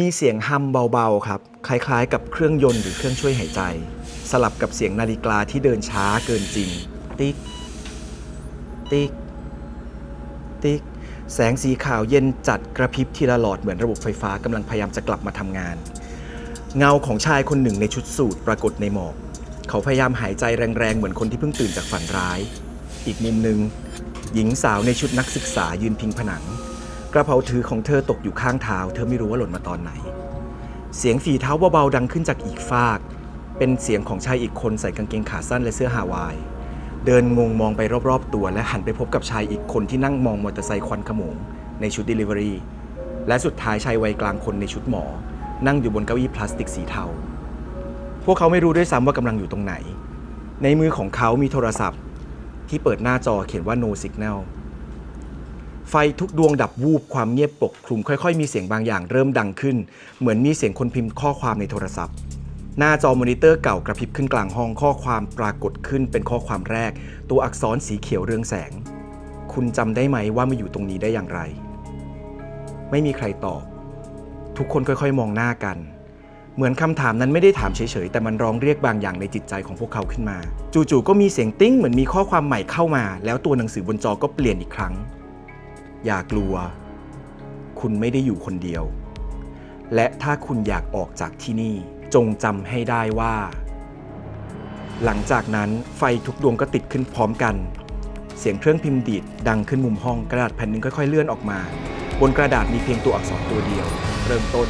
มีเสียงฮัมเบาๆครับ คล้ายๆ กับเครื่องยนต์หรือเครื่องช่วยหายใจ สลับกับเสียงนาฬิกาที่เดินช้าเกินจริง ติ๊ก ติ๊ก ติ๊ก แสงสีขาวเย็นจัดกระพริบทีละหลอดเหมือนระบบไฟฟ้ากำลังพยายามจะกลับมาทำงาน เงาของชายคนหนึ่งในชุดสูทปรากฏในหมอก เขาพยายามหายใจแรงๆ เหมือนคนที่เพิ่งตื่นจากฝันร้าย อีกมุมหนึ่งหญิงสาวในชุดนักศึกษายืนพิงผนัง กระเป๋าถือของเธอตกอยู่ข้างเท้าเธอไม่รู้ว่าหล่นมาตอนไหน เสียงฝีเท้าเบาๆดังขึ้นจากอีกฟาก เป็นเสียงของชายอีกคนใส่กางเกงขาสั้นและเสื้อฮาวาย เดินงงมองไปรอบๆตัว และหันไปพบกับชายอีกคนที่นั่งมองมอเตอร์ไซค์ควันขโมงในชุด Delivery และสุดท้ายชายวัยกลางคนในชุดหมอ นั่งอยู่บนเก้าอี้พลาสติกสีเทา พวกเขาไม่รู้ด้วยซ้ำว่ากำลังอยู่ตรงไหน ในมือของเขามีโทรศัพท์ ที่เปิดหน้าจอเขียนว่า no signal ไฟทุกดวงดับวูบความเงียบปกคลุม ค่อยๆ มีเสียงบางอย่างเริ่มดังขึ้น เหมือนมีเสียงคนพิมพ์ข้อความในโทรศัพท์ หน้าจอมอนิเตอร์เก่ากระพริบขึ้นกลางห้องข้อความปรากฏขึ้นเป็นข้อความแรก ตัวอักษรสีเขียวเรืองแสง คุณจำได้ไหมว่ามาอยู่ตรงนี้ได้อย่างไร ไม่มีใครตอบ ทุกคนค่อยๆ มองหน้ากัน เหมือนคำถามนั้นไม่ได้ถามเฉยๆ แต่มันร้องเรียกบางอย่างในจิตใจของพวกเขาขึ้นมา จู่ๆก็มีเสียงติ้งเหมือนมีข้อความใหม่เข้ามา แล้วตัวหนังสือบนจอก็เปลี่ยนอีกครั้ง อย่ากลัว คุณไม่ได้อยู่คนเดียว และถ้าคุณอยากออกจากที่นี่จงจำให้ได้ว่า หลังจากนั้นไฟทุกดวงก็ติดขึ้นพร้อมกัน เสียงเครื่องพิมพ์ดีดดังขึ้นมุมห้องกระดาษแผ่นหนึ่งค่อยๆเลื่อนออกมา บนกระดาษมีเพียงตัวอักษรตัวเดียว เริ่มต้น